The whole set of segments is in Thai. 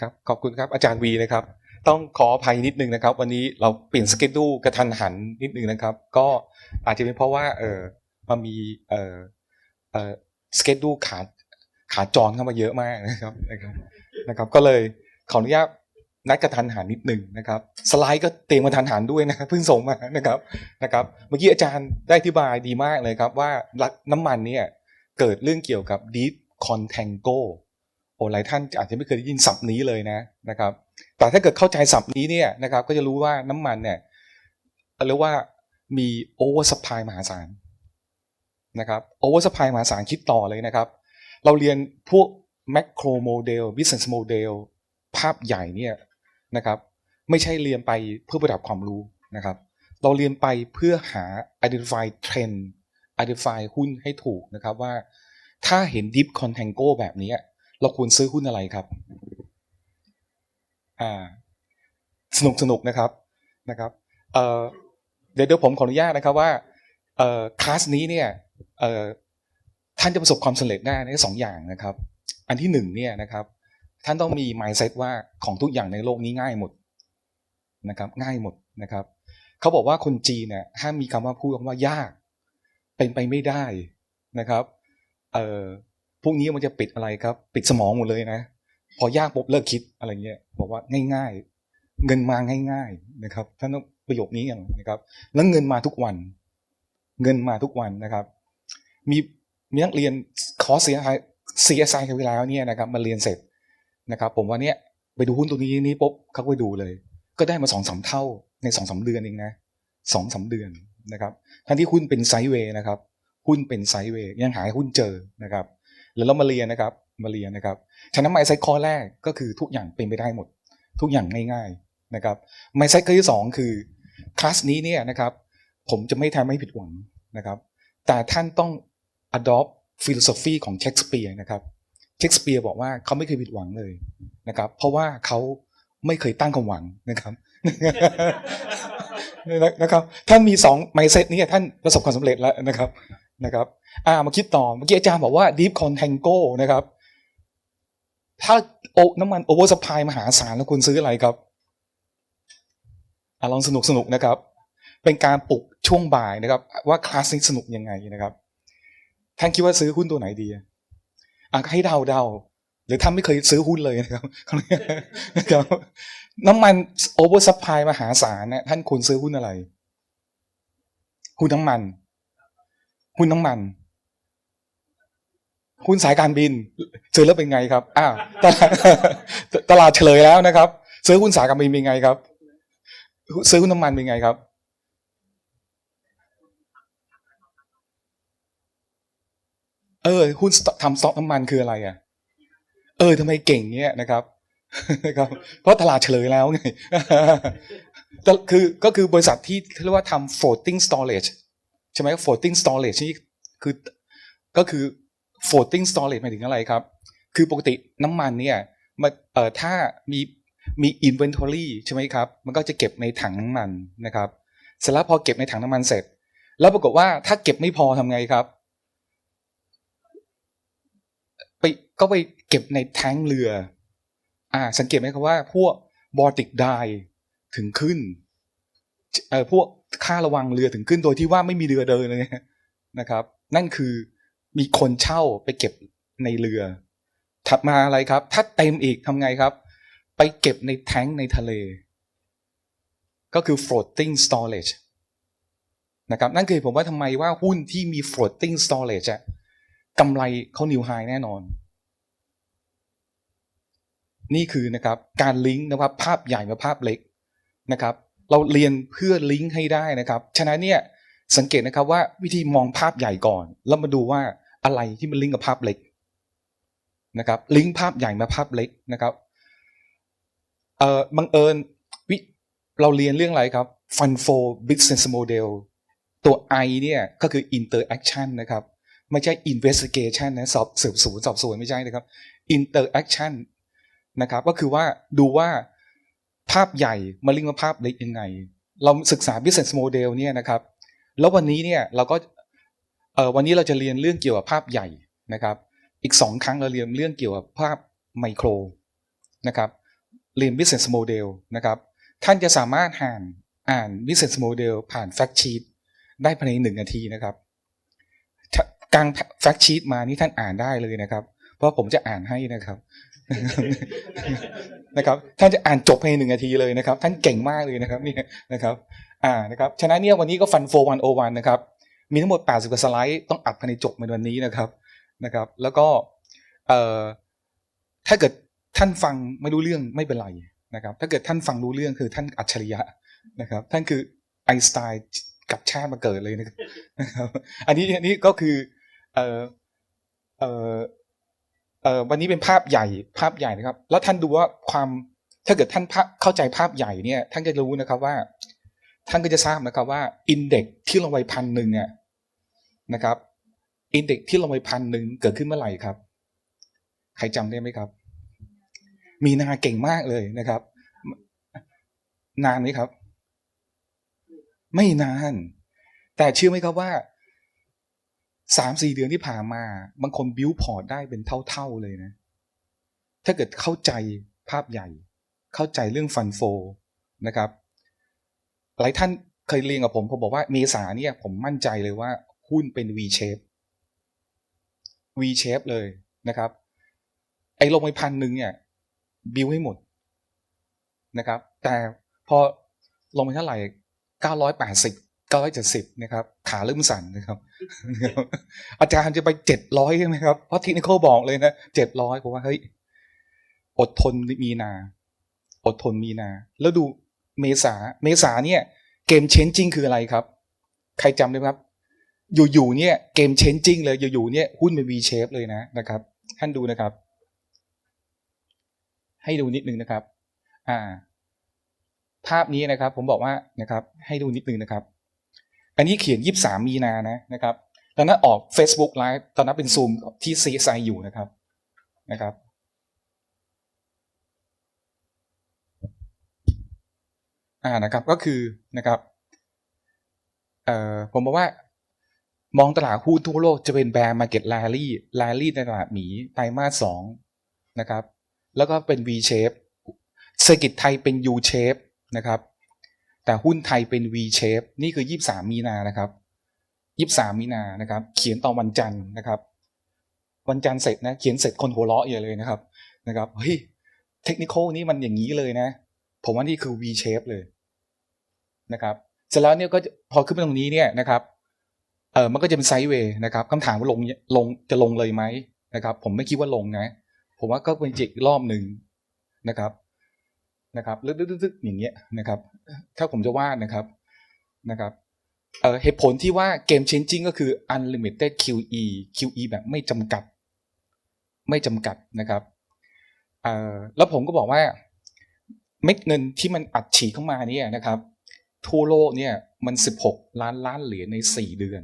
ครับขอบคุณครับอาจารย์วีนะครับ ต้องขออภัยนิดนึงนะครับ วันนี้เราเปลี่ยนสเกจดูกระทันหันนิดนึงนะครับ ก็อาจจะเป็นเพราะว่าเออมันมีเออเออสเกจดูขาขาจรเข้ามาเยอะมากนะครับนะครับนะครับ ก็เลยขออนุญาตนัดกระทันหันนิดนึงนะครับ สไลด์ก็เตรียมกระทันหันด้วยนะเพิ่งส่งมานะครับนะครับเมื่อกี้อาจารย์ได้อธิบายดีมากเลยครับว่าน้ำมันเนี่ยเกิดเรื่องเกี่ยวกับ deep contango หลายท่านอาจจะไม่เคยได้ยินศัพท์นี้เลยนะนะครับ แต่ถ้าเกิดเข้าใจศัพท์นี้เนี่ยนะครับ ก็จะรู้ว่าน้ำมันเนี่ยเรียกว่ามีโอเวอร์สปายมหาศาลนะครับโอเวอร์สปายมหาศาลคิดต่อเลยนะครับ เราเรียนพวกแมกโรโมเดลบิสเนสโมเดลภาพใหญ่เนี่ยนะครับ ไม่ใช่เรียนไปเพื่อประดับความรู้นะครับ เราเรียนไปเพื่อหา identify trend identify หุ้นให้ถูกนะครับว่าถ้าเห็น deep contango แบบนี้ เราควรซื้อหุ้นอะไรครับ อ่า สนุกสนุกนะครับนะครับเอ่อเดี๋ยวเดี๋ยวผมขออนุญาตนะครับว่าเอ่อคลาสนี้เนี่ยเอ่อท่านจะประสบความสำเร็จได้ในสองอย่างนะครับ อันที่หนึ่งเนี่ยนะครับ ท่านต้องมี mindset ว่าของทุกอย่างในโลกนี้ง่ายหมดนะครับ ง่ายหมดนะครับเขาบอกว่าคนจีนเนี่ยห้ามมีคำว่าพูดคำว่ายาก เป็นไปไม่ได้นะครับ เอ่อ พวกนี้มันจะปิดอะไรครับ ปิดสมองหมดเลยนะ พอยากปุ๊บเลิกคิดอะไรเงี้ยบอกว่าง่าย ๆ เงินมาง่าย ๆนะครับท่านต้องประโยคนี้อย่างนะครับ แล้วเงินมาทุกวัน เงินมาทุกวันนะครับ มีมีนักเรียนคอร์ส CSI CSI กันไปแล้วเนี่ยนะครับมาเรียนเสร็จนะครับ ผมว่าเนี่ยไปดูหุ้นตัวนี้นี้ปุ๊บเขาก็ไปดูเลย ก็ได้มาสองสามเท่าในสองสาเดือนเองนะสองสาเดือนนะครับทั้งที่หุ้นเป็นไซด์เวย์นะครับ หุ้นเป็นไซด์เวย์ยังหายหุ้นเจอนะครับ แล้วเรามาเรียนนะครับ มาเรียนนะครับฉะนั้นไมซ์ไซคอแรกก็คือทุกอย่างเป็นไปได้หมด ทุกอย่างง่ายๆนะครับไมซ์ไซคอที่สองคือคลาสนี้เนี่ยนะครับ ผมจะไม่ทำให้ผิดหวังนะครับ แต่ท่านต้อง adopt philosophy ของเชคสเปียร์นะครับเชคสเปียร์บอกว่าเขาไม่เคยผิดหวังเลยนะครับ เพราะว่าเขาไม่เคยตั้งความหวังนะครับนะครับ ท่านมีสองไมเซ็ตนี้ท่านประสบความสำเร็จแล้วนะครับ นะครับอ่ามาคิดต่อเมื่อกี้อาจารย์บอกว่า deep contango นะครับ ถ้าโอน้ำมันโอเวอร์สปายมหาศาลแล้วคุณซื้ออะไรครับอลองสนุกสนุกนะครับ เป็นการปลุกช่วงบ่ายนะครับ ว่าคลาสนี้สนุกยังไงนะครับท่านคิดว่าซื้อหุ้นตัวไหนดีอะให้เดาเดาหรือท่านไม่เคยซื้อหุ้นเลยนะครับนะครับน้ำมันโอเวอร์ซัพพลายมหาศาลเนี่ยท่านควรซื้อหุ้นอะไรหุ้นน้ำมัน หุ้นน้ำมันหุ้นสายการบิน ซื้อแล้วเป็นไงครับอ้าวตลาดตลาดเฉลยแล้วนะครับ ซื้อหุ้นสายการบินเป็นไงครับ ซื้อหุ้นน้ำมันเป็นไงครับ เออ หุ้นทำสต็อกน้ำมันคืออะไรอะ เออทำไมเก่งเงี้ยนะครับนะครับ เพราะตลาดเฉลยแล้วไงคือก็คือบริษัทที่เรียกว่าทำ floating storage ใช่ไหม floating storage นี่คือก็คือ floating storage หมายถึงอะไรครับ คือปกติน้ำมันเนี่ยมันเอ่อถ้ามีมี inventory ใช่ไหมครับ มันก็จะเก็บในถังน้ำมันนะครับเสร็จแล้วพอเก็บในถังน้ำมันเสร็จ แล้วปรากฏว่าถ้าเก็บไม่พอทำไงครับ ไปก็ไปเก็บในแท้งเรือ อ่า สังเกตไหมครับว่าพวกบอติกไดถึงขึ้น เอ่อพวกค่าระวังเรือถึงขึ้นโดยที่ว่าไม่มีเรือเดินเลยนะครับ นั่นคือมีคนเช่าไปเก็บในเรือ ถัดมาอะไรครับ ถ้าเต็มอีกทำไงครับ ไปเก็บในแท้งในทะเล ก็คือ floating storage นะครับนั่นคือผมว่าทำไมว่าหุ้นที่มี floating storage อะกำไรเขานิวไฮแน่นอน นี่คือนะครับการลิงก์นะครับภาพใหญ่มาภาพเล็กนะครับ เราเรียนเพื่อลิงก์ให้ได้นะครับ ฉะนั้นเนี่ยสังเกตนะครับว่าวิธีมองภาพใหญ่ก่อน แล้วมาดูว่าอะไรที่มันลิงก์กับภาพเล็กนะครับ ลิงก์ภาพใหญ่มาภาพเล็กนะครับเอ่อบังเอิญวิเราเรียนเรื่องอะไรครับ Fund for Business Model ตัว I เนี่ยก็คือ Interaction นะครับ ไม่ใช่ investigation นะสอบสืบสวนสอบสวนไม่ใช่นะครับ interaction นะครับ ก็คือว่าดูว่า ภาพใหญ่มาลิงก์กับภาพเล็กยังไง เราศึกษา business model เนี่ยนะครับ แล้ววันนี้เนี่ยเราก็วันนี้เราจะเรียนเรื่องเกี่ยวกับภาพใหญ่นะครับ อีกสองครั้งเราเรียนเรื่องเกี่ยวกับภาพไมโครนะครับ เรียน business model นะครับ ท่านจะสามารถอ่านอ่าน business model ผ่าน fact sheet ได้ภายในหนึ่งนาทีนะครับกลาง fact sheet มานี่ท่านอ่านได้เลยนะครับ เพราะผมจะอ่านให้นะครับ นะครับ ท่านจะอ่านจบภายในหนึ่งนาทีเลยนะครับ ท่านเก่งมากเลยนะครับนี่นะครับอ่านะครับฉะนั้นเนี่ยวันนี้ก็ฟันโฟวันโอวันนะครับ มีทั้งหมด 80กว่าสไลด์ต้องอัดภายในจบในวันนี้นะครับนะครับ แล้วก็เอ่อถ้าเกิดท่านฟังไม่รู้เรื่องไม่เป็นไรนะครับ ถ้าเกิดท่านฟังรู้เรื่องคือท่านอัจฉริยะนะครับ ท่านคือไอน์สไตน์กับชาติมาเกิดเลยนะครับ อันนี้อันนี้ก็คือเอ่อเอ่อ เอ่อวันนี้เป็นภาพใหญ่ภาพใหญ่นะครับ แล้วท่านดูว่าความถ้าเกิดท่านเข้าใจภาพใหญ่เนี่ย ท่านก็จะรู้นะครับว่า ท่านก็จะทราบนะครับว่าอินเด็กที่ลงไปพันหนึ่งเนี่ยนะครับอินเด็กที่ลงไปพันหนึ่งเกิดขึ้นเมื่อไหร่ครับ ใครจำได้ไหมครับ มีนาเก่งมากเลยนะครับ นานไหมครับ ไม่นาน แต่เชื่อไหมครับว่า สามสี่เดือนที่ผ่านมา บางคนบิวพอร์ตได้เป็นเท่าๆเลยนะ ถ้าเกิดเข้าใจภาพใหญ่ เข้าใจเรื่องฟันโฟนะครับ หลายท่านเคยเรียนกับผมผมบอกว่าเมษาเนี่ยผมมั่นใจเลยว่าหุ้นเป็น V shape V shape เลยนะครับ ไอ้ลงไปพันหนึ่งเนี่ย บิวให้หมดนะครับ แต่พอลงไปเท่าไหร่เก้าร้อยแปดสิบ ก้าร้อยเจ็ดสิบนะครับขาเริ่มสั่นนะครับ อาจารย์จะไปเจ็ดร้อยใช่ไหมครับเพราะทคนิคบอกเลยนะเจ็ดร้อยผมว่าเฮ้ยอดทนมีนา อดทนมีนา แล้วดูเมษาเมษาเนี่ย เกมเชนจิ้งคืออะไรครับ ใครจำได้ไหมครับ อยู่ๆเนี่ยเกมเชนจิ้งเลยอยู่ๆเนี่ยหุ้นเป็น V shape เลยนะนะครับ ท่านดูนะครับ ให้ดูนิดนึงนะครับ อ่า ภาพนี้นะครับ ผมบอกว่านะครับ ให้ดูนิดนึงนะครับ อันนี้เขียนยี่สามมีนานะนะครับตอนนั้นออก Facebook Live ตอนนั้นเป็นซูมที่ CSI อยู่นะครับนะครับ อ่านะครับก็คือนะครับเอ่อผมบอกว่ามองตลาดหุ้นทั่วโลกจะเป็นแบร์มาเก็ตแลลี่แลลี่ในตลาดหมีไตรมาสสองนะครับ แล้วก็เป็น V shape เศรษฐกิจไทยเป็น U shape นะครับ แต่หุ้นไทยเป็น V shape นี่คือ 23 มีนานะครับ 23 มีนานะครับ เขียนตอนวันจันทร์นะครับ วันจันทร์เสร็จนะ เขียนเสร็จคนหัวเราะเยอะเลยนะครับ นะครับ เฮ้ย เทคนิคนี่มันอย่างนี้เลยนะ ผมว่านี่คือ V shape เลยนะครับเสร็จแล้วเนี่ยก็พอขึ้นไปตรงนี้เนี่ยนะครับ เออมันก็จะเป็นไซด์เวย์นะครับคำถามว่าลงลงจะลงเลยไหมนะครับ ผมไม่คิดว่าลงนะ ผมว่าก็เป็นจิกรอบหนึ่งนะครับ นะครับลึกๆๆอย่างเงี้ยนะครับ ถ้าผมจะวาดนะครับนะครับเหตุผลที่ว่าเกม changing ก็คือ unlimited QE QE แบบไม่จำกัด ไม่จำกัดนะครับแล้วผมก็บอกว่าเม็ดเงินที่มันอัดฉีดเข้ามาเนี่ยนะครับ ทั่วโลกเนี่ยมัน 16 ล้านล้านเหรียญใน 4 เดือน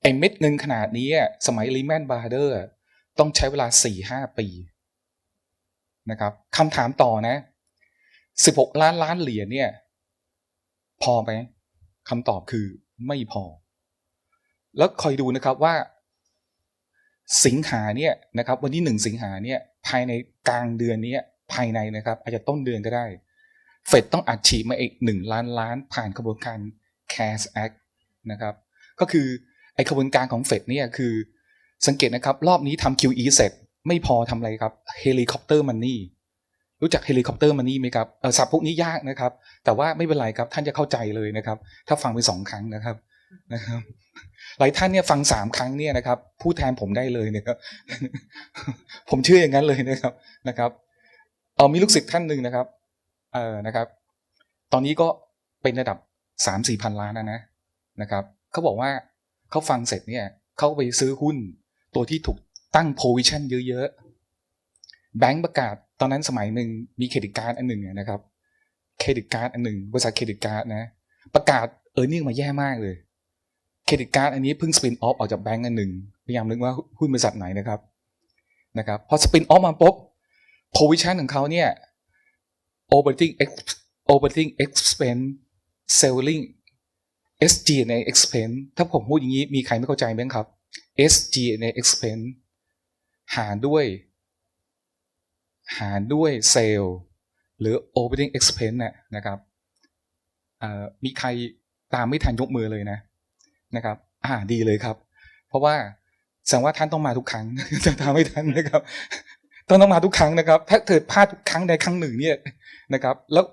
ไอ้เม็ดเงินขนาดนี้สมัย Lehman Brothers อะต้องใช้เวลา 4-5 ปีนะครับคำถามต่อนะ 16ล้านล้านเหรียญเนี่ย พอไหมคำตอบคือไม่พอ แล้วคอยดูนะครับว่า สิงหาเนี่ยนะครับ วันที่หนึ่งสิงหาเนี่ยภายในกลางเดือนนี้ภายในนะครับ อาจจะต้นเดือนก็ได้ เฟดต้องอัดฉีดมาอีกหนึ่งล้านล้านผ่านกระบวนการ CARES Act นะครับ ก็คือไอกระบวนการของเฟดเนี่ยคือสังเกตนะครับ รอบนี้ทำ QE เสร็จ ไม่พอทำอะไรครับเฮลิคอปเตอร์มันนี่ รู้จักเฮลิคอปเตอร์มันนี่ไหมครับเออศัพท์พวกนี้ยากนะครับ แต่ว่าไม่เป็นไรครับท่านจะเข้าใจเลยนะครับ ถ้าฟังไปสองครั้งนะครับนะครับ หลายท่านเนี่ยฟังสามครั้งเนี่ยนะครับ พูดแทนผมได้เลยนะครับ ผมเชื่ออย่างนั้นเลยนะครับนะครับเออมีลูกศิษย์ท่านหนึ่งนะครับเออนะครับ ตอนนี้ก็เป็นระดับสามสี่พันล้านนะนะนะครับเขาบอกว่าเขาฟังเสร็จเนี่ยเขาไปซื้อหุ้นตัวที่ถูกตั้งโพวิชั่นเยอะๆแบงก์ประกาศ ตอนนั้นสมัยหนึ่งมีเครดิตการ์ดอันหนึ่งเนี่ยนะครับ เครดิตการ์ดอันหนึ่งบริษัทเครดิตการ์ดนะ ประกาศเออร์เน็งมาแย่มากเลย เครดิตการ์ดอันนี้เพิ่งสปินออฟออกจากแบงก์อันหนึ่งพยายามนึกว่าหุ้นบริษัทไหนนะครับนะครับพอสปินออฟมาปุ๊บโพวิชั่นของเขาเนี่ย operating ex- operating expense selling SG&A expense ถ้าผมพูดอย่างนี้มีใครไม่เข้าใจไหมครับ SG&A expense หารด้วย หารด้วยเซลล์หรือ operating expense เนี่ยนะครับมีใครตามไม่ทันยกมือเลยนะนะครับอ่าดีเลยครับ เพราะว่าแสดงว่าท่านต้องมาทุกครั้งจะตามไม่ทันนะครับต้องต้องมาทุกครั้งนะครับ ถ้าเกิดพลาดครั้งใดครั้งหนึ่งเนี่ยนะครับ แล้ว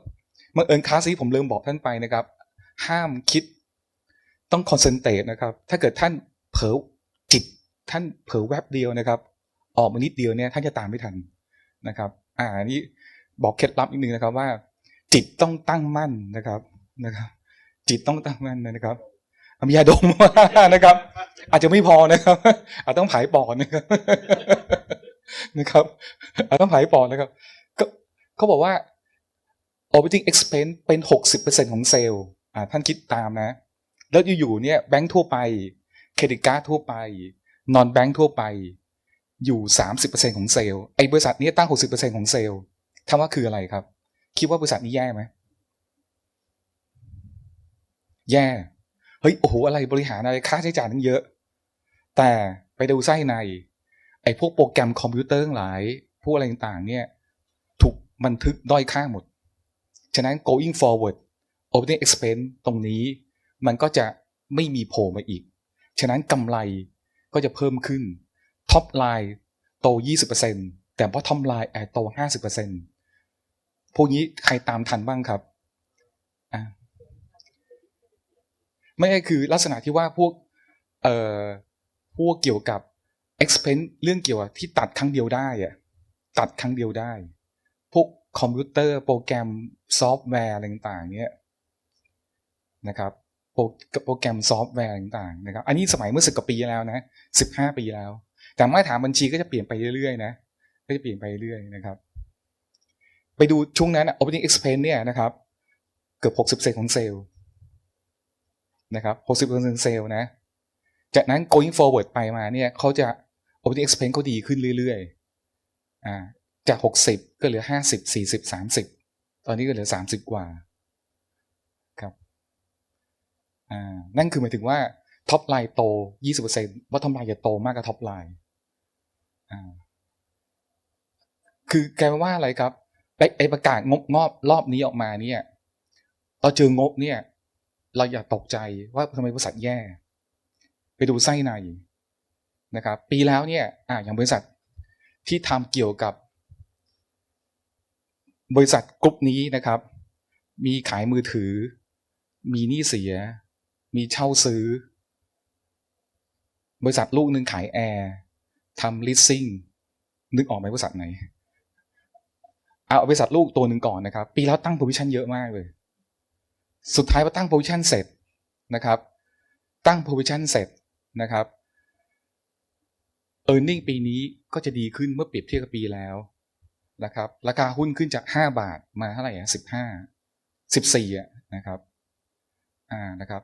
บังเอิญคลาสนี้ผมลืมบอกท่านไปนะครับ ห้ามคิดต้องคอนเซนเทรตนะครับ ถ้าเกิดท่านเผลอจิต ท่านเผลอแวบเดียวนะครับ ออกมานิดเดียวเนี่ยท่านจะตามไม่ทัน นะครับ อ่านี้บอกเคล็ดลับนิดนึงนะครับว่า จิตต้องตั้งมั่นนะครับนะครับ จิตต้องตั้งมั่นนะครับเอามียาดมนะครับ อาจจะไม่พอนะครับ อาจต้องผายปอดนะครับนะครับอาจต้องผายปอดนะครับ ก็เขาบอกว่า operating expense เป็น60%ของเซลล์อ่าท่านคิดตามนะ แล้วอยู่ๆเนี่ยแบงค์ทั่วไป เครดิตการ์ดทั่วไป นอนแบงค์ทั่วไป อยู่ 30%ของเซลล์ไอ้บริษัทนี้ตั้ง 60%ของเซลล์คำว่าคืออะไรครับ คิดว่าบริษัทนี้แย่ไหมแย่เฮ้ยโอ้โหอะไรบริหารอะไรค่าใช้จ่ายตั้งเยอะ แต่ไปดูไส้ใน ไอ้พวกโปรแกรมคอมพิวเตอร์ทั้งหลายพวกอะไรต่างๆเนี่ยถูกบันทึกด้อยค่าหมด ฉะนั้น going forward operating expense ตรงนี้ มันก็จะไม่มีโผล่มาอีก ฉะนั้นกำไรก็จะเพิ่มขึ้น ท็อปไลน์โต 20%แต่ bottom line อาจโต 50%พวกนี้ใครตามทันบ้างครับอะไม่ใช่คือลักษณะที่ว่าพวกเอ่อพวกเกี่ยวกับ expense เรื่องเกี่ยวกับที่ตัดครั้งเดียวได้อะตัดครั้งเดียวได้ พวกคอมพิวเตอร์โปรแกรมซอฟต์แวร์อะไรต่างๆเนี่ยนะครับโปรโปรแกรมซอฟต์แวร์ต่างๆนะครับ อันนี้สมัยเมื่อสิบกว่าปีแล้วนะสิบห้าปีแล้ว แต่มาตรฐานบัญชีก็จะเปลี่ยนไปเรื่อยๆนะก็จะเปลี่ยนไปเรื่อยๆนะครับ ไปดูช่วงนั้นนะ operating expense เนี่ยนะครับ เกือบหกสิบเซนของเซลล์นะครับหกสิบเปอร์เซ็นเซลล์นะ จากนั้น going forward ไปมาเนี่ยเขาจะ operating expense เขาดีขึ้นเรื่อยๆอ่าจากหกสิบก็เหลือห้าสิบสี่สิบสามสิบตอนนี้ก็เหลือสามสิบกว่าครับอ่านั่นคือหมายถึงว่าท็อปไลน์โตยี่สิบเปอร์เซ็นว่าท็อปไลน์จะโตมากกว่าท็อปไลน์ คือแกว่าอะไรครับไอ้ประกาศงบงอบรอบนี้ออกมาเนี่ยเราเจองบเนี่ย เราอย่าตกใจว่าทำไมบริษัทแย่ ไปดูไส้ในนะครับ ปีแล้วเนี่ยอ่าอย่างบริษัทที่ทำเกี่ยวกับบริษัทกลุ่มนี้นะครับ มีขายมือถือ มีหนี้เสีย มีเช่าซื้อ บริษัทลูกหนึ่งขายแอร์ ทำ leasing นึกออกไหมบริษัทไหน เอาบริษัทลูกตัวหนึ่งก่อนนะครับ ปีแล้วตั้ง provision เยอะมากเลย สุดท้ายพอตั้ง provision เสร็จนะครับ ตั้ง provision เสร็จนะครับ e a r n i n g ปีนี้ก็จะดีขึ้นเมื่อเปรียบเทียบกับปีแล้วนะครับ ราคาหุ้นขึ้นจาก 5 บาทมาเท่าไหร่อะ15 14อะนะครับ อ่านะครับ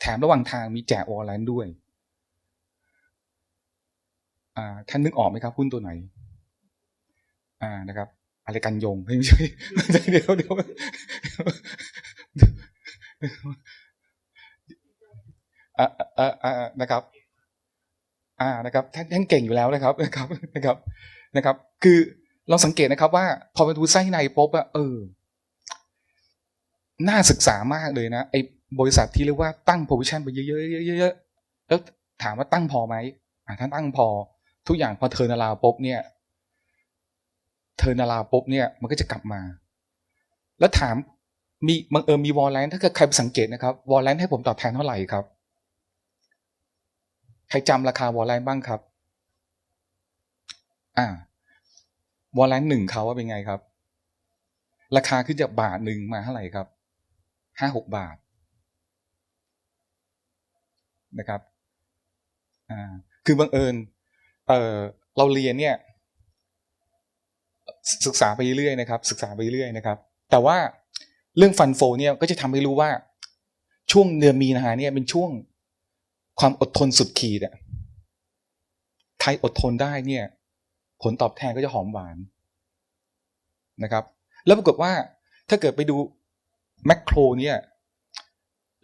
แถมระหว่างทางมีแจกวอลเลนด้วย ท่านนึกออกไหมครับหุ้นตัวไหน อ่านะครับ อะไรกันยงไม่ใช่เดี๋ยวเดี๋ยวอ่าอ่าอ่านะครับ อ่านะครับท่านท่านเก่งอยู่แล้วนะครับนะครับนะครับนะครับ คือเราสังเกตนะครับว่า พอไปดูไส้ในปุ๊บอะเออน่าศึกษามากเลยนะไอ้บริษัทที่เรียกว่าตั้ง position ไปเยอะๆเยอะๆแล้วถามว่าตั้งพอไหมอ่าถ้าตั้งพอ ทุกอย่างพอเทอร์นาลาปุ๊บเนี่ยเทอร์นาลาปุ๊บเนี่ย มันก็จะกลับมา แล้วถามมีบังเอิญมีวอลเลนถ้าเกิดใครไปสังเกตนะครับวอลเลนให้ผมตอบแทนเท่าไหร่ครับ ใครจำราคาวอลเลนบ้างครับ อ่าวอลเลนหนึ่งเขาว่าเป็นไงครับ ราคาขึ้นจากบาทหนึ่งมาเท่าไหร่ครับห้าหกบาทนะครับ อ่า คือบังเอิญ เออเราเรียนเนี่ยศึกษาไปเรื่อยนะครับ ศึกษาไปเรื่อยนะครับ แต่ว่าเรื่องฟันโฟเนี่ยก็จะทำให้รู้ว่าช่วงเดือนมีนาเนี่ยเป็นช่วงความอดทนสุดขีดอะใครอดทนได้เนี่ย ผลตอบแทนก็จะหอมหวานนะครับ แล้วปรากฏว่าถ้าเกิดไปดูแมกโครเนี่ย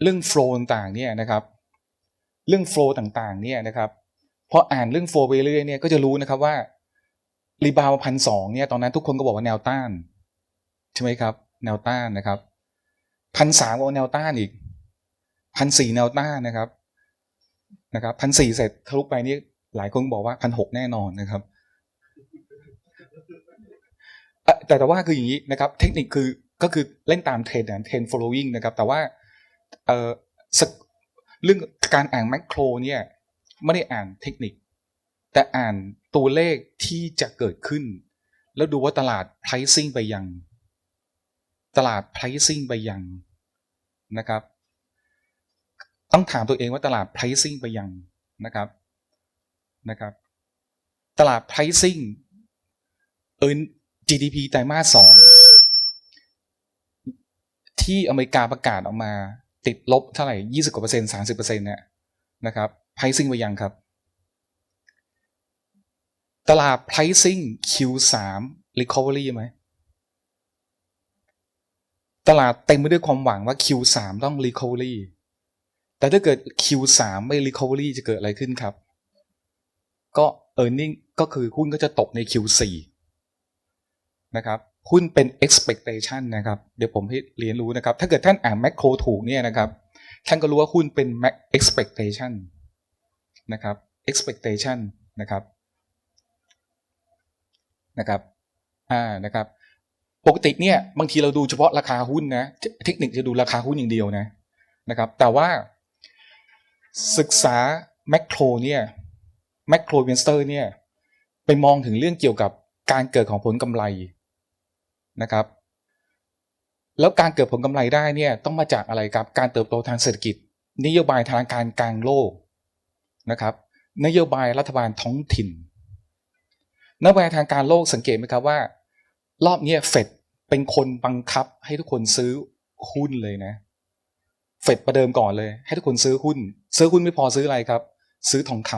เรื่องโฟล์ต่างเนี่ยนะครับ เรื่องโฟล์ต่างๆเนี่ยนะครับ พออ่านเรื่องโฟล์เรื่อยเนี่ยก็จะรู้นะครับว่ารีบาวพันสองเนี่ยตอนนั้นทุกคนก็บอกว่าแนวต้านช่ไหมครับ แนวต้านนะครับพันสามกแนวต้านอีกพันสี่แนวต้านนะครับนะครับพันสี่เสร็จทะลุไปนี่หลายคนบอกว่าพันหกแน่นอนนะครับแต่แต่ว่าคืออย่างนี้นะครับ เทคนิคคือก็คือเล่นตามเทรนด์นะเทรนด์ following นะครับ แต่ว่าเออเรื่องการอ่านแมคโครเนี่ย ไม่ได้อ่านเทคนิค แต่อ่านตัวเลขที่จะเกิดขึ้น แล้วดูว่าตลาด pricing ไปยัง ตลาด pricing ไปยังนะครับ ต้องถามตัวเองว่าตลาด pricing ไปยังนะครับนะครับ ตลาด pricing เอิน GDP ไตรมาสสองที่อเมริกาประกาศออกมาติดลบเท่าไหร่ยี่สิบกว่าเปอร์เซ็นต์สามสิบเปอร์เซ็นต์เนี่ยนะครับ pricing ไปยังครับ ตลาด pricing Q3 recovery ไหมตลาดเต็มไปด้วยความหวังว่า Q3 ต้อง recovery แต่ถ้าเกิด Q3 ไม่ recovery จะเกิดอะไรขึ้นครับ ก็ earning ก็คือหุ้นก็จะตกใน Q4 นะครับหุ้นเป็น expectation นะครับ เดี๋ยวผมให้เรียนรู้นะครับ ถ้าเกิดท่านอ่าน macro ถูกเนี่ยนะครับ ท่านก็รู้ว่าหุ้นเป็น expectation นะครับ expectation นะครับนะครับอ่านะครับ ปกติเนี่ยบางทีเราดูเฉพาะราคาหุ้นนะ เทคนิคจะดูราคาหุ้นอย่างเดียวนะนะครับ แต่ว่าศึกษาแมคโครเนี่ยแมคโครเวนสเตอร์เนี่ยไปมองถึงเรื่องเกี่ยวกับการเกิดของผลกำไรนะครับ แล้วการเกิดผลกำไรได้เนี่ยต้องมาจากอะไรครับ การเติบโตทางเศรษฐกิจ นโยบายทางการกลางโลก นะครับ นโยบายรัฐบาลท้องถิ่นนโยบายทางการโลกสังเกตไหมครับว่า รอบนี้เฟดเป็นคนบังคับให้ทุกคนซื้อหุ้นเลยนะ เฟดประเดิมก่อนเลย ให้ทุกคนซื้อหุ้น ซื้อหุ้นไม่พอซื้ออะไรครับ ซื้อทองค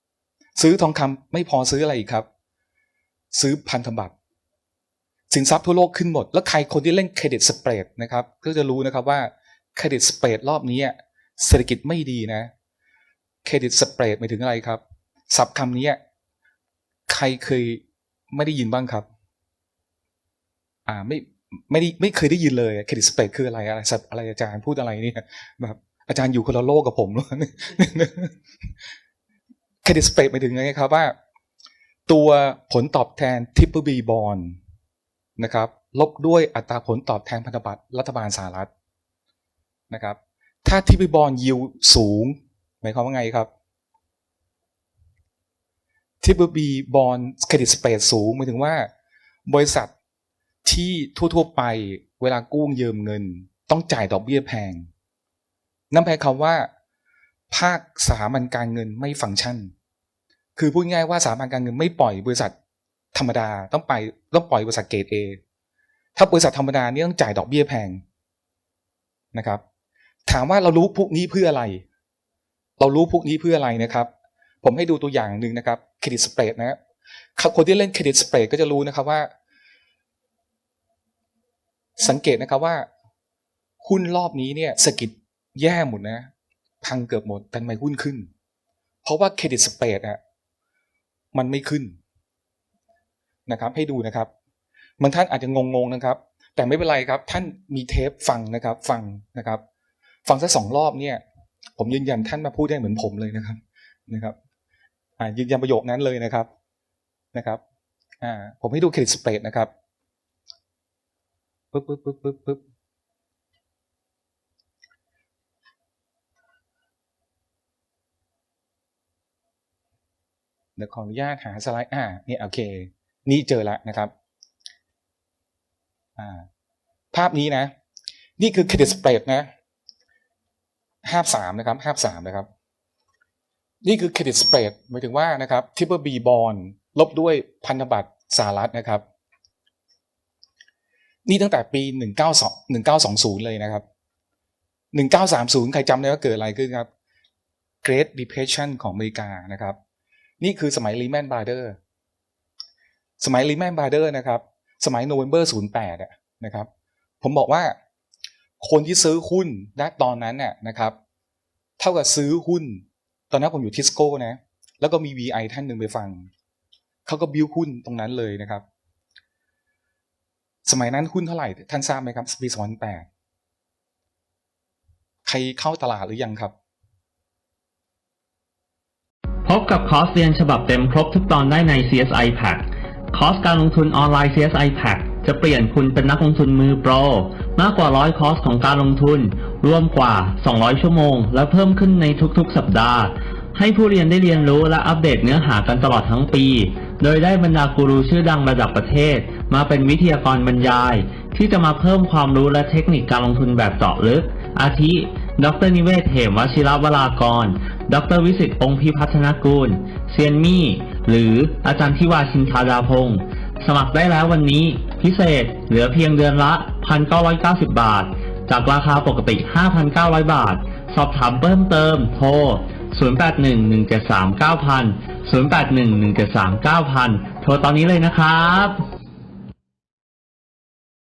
ำซื้อทองคำไม่พอซื้ออะไรอีกครับ ซื้อพันธบัตรสินทรัพย์ทั่วโลกขึ้นหมด แล้วใครคนที่เล่นเครดิตสเปรดนะครับ ก็จะรู้นะครับว่าเครดิตสเปรดรอบนี้เศรษฐกิจไม่ดีนะ เครดิตสเปรดหมายถึงอะไรครับศัพท์คำนี้ใครเคยไม่ได้ยินบ้างครับ อ่าไม่ไม่ได้ไม่เคยได้ยินเลยเครดิตสเปรดคืออะไรอะไรสับอะไรอาจารย์พูดอะไรเนี่ยแบบอาจารย์อยู่คนละโลกกับผมเครดิตสเปรดหมายถึงไงครับว่า ตัวผลตอบแทนทิปเปอร์บีบอลนะครับ ลบด้วยอัตราผลตอบแทนพันธบัตรรัฐบาลสหรัฐนะครับ ถ้าทิปเปอร์บอลยิวสูง หมายความว่าไงครับทิปเปอร์บีบอลเครดิตสเปรดสูงหมายถึงว่า บริษัทที่ทั่วๆไปเวลากู้ยืมเงิน ต้องจ่ายดอกเบี้ยแพง นั่นแปลความว่า ภาคสถาบันการเงินไม่ฟังก์ชัน คือพูดง่ายว่าสถาบันการเงินไม่ปล่อยบริษัทธรรมดาต้องไปต้องปล่อยบริษัทเกรดเอถ้าบริษัทธรรมดาเนี่ต้องจ่ายดอกเบี้ยแพงนะครับ ถามว่าเรารู้พวกนี้เพื่ออะไร เรารู้พวกนี้เพื่ออะไรนะครับ ผมให้ดูตัวอย่างหนึ่งนะครับเครดิตสเปรดนะครับคนที่เล่นเครดิตสเปรดก็จะรู้นะครับว่า สังเกตนะครับว่าหุ้นรอบนี้เนี่ยสกิดแย่หมดนะ พังเกือบหมดแต่ทำไมหุ้นขึ้น เพราะว่าเครดิตสเปรดอะมันไม่ขึ้นนะครับ ให้ดูนะครับบางท่านอาจจะงงๆนะครับ แต่ไม่เป็นไรครับ ท่านมีเทปฟังนะครับ ฟังนะครับ ฟังสักสองรอบเนี่ย ผมยืนยันท่านมาพูดได้เหมือนผมเลยนะครับนะครับยืนยันประโยคนั้นเลยนะครับนะครับผมให้ดูเครดิตสเปรดนะครับปึ๊บปึ๊บปึ๊บปึ๊บปึ๊บเดี๋ยวขออนุญาตหาสไลด์อ่านี่โอเค นี่เจอล้วนะครับอ่าภาพนี้นะ นี่คือเครดิตสเปรดนะ ห้าสามนะครับห้าสามนะครับ นี่คือเครดิตสเปรดหมายถึงว่านะครับทิปเปอร์บีบอลลบด้วยพันธบัตรสหรัฐนะครับ นี่ตั้งแต่ปี 192 1920 เลยนะครับ 1930 ใครจำได้ว่าเกิดอะไรขึ้นครับ Great Depression ของอเมริกานะครับ นี่คือสมัย Lehman Brothers สมัย Lehman Brothers นะครับ สมัย November 08อะนะครับ ผมบอกว่า คนที่ซื้อหุ้นณตอนนั้นน่ะนะครับ เท่ากับซื้อหุ้น ตอนนั้นผมอยู่ทิสโก้นะ แล้วก็มี VI ท่านหนึ่งไปฟัง เขาก็บิวหุ้นตรงนั้นเลยนะครับ สมัยนั้นหุ้นเท่าไหร่ ท่านทราบไหมครับปี2008ใครเข้าตลาดหรือยังครับ พบกับคอร์สเรียนฉบับเต็มครบทุกตอนได้ใน CSI Pack คอร์สการลงทุนออนไลน์ CSI Pack จะเปลี่ยนคุณเป็นนักลงทุนมือโปร มากกว่าร้อยคอร์สของการลงทุน รวมกว่า 200 ชั่วโมง และเพิ่มขึ้นในทุกๆ สัปดาห์ ให้ผู้เรียนได้เรียนรู้และอัปเดตเนื้อหากันตลอดทั้งปี โดยได้บรรดากูรูชื่อดังระดับประเทศ มาเป็นวิทยากรบรรยาย ที่จะมาเพิ่มความรู้และเทคนิคการลงทุนแบบเจาะลึก อาทิ ดรนิเวศเหมวชิรวรากร ดรวิสิตองค์พิพัฒนกูล เซียนมี่ หรืออาจารย์ทิวาชินทาดาพงศ์สมัครได้แล้ววันนี้ พิเศษเหลือเพียงเดือนละ 1,990 บาท จากราคาปกติ 5,900 บาท สอบถามเพิ่มเติมโทร 0811739000 0811739000 โทรตอนนี้เลยนะครับ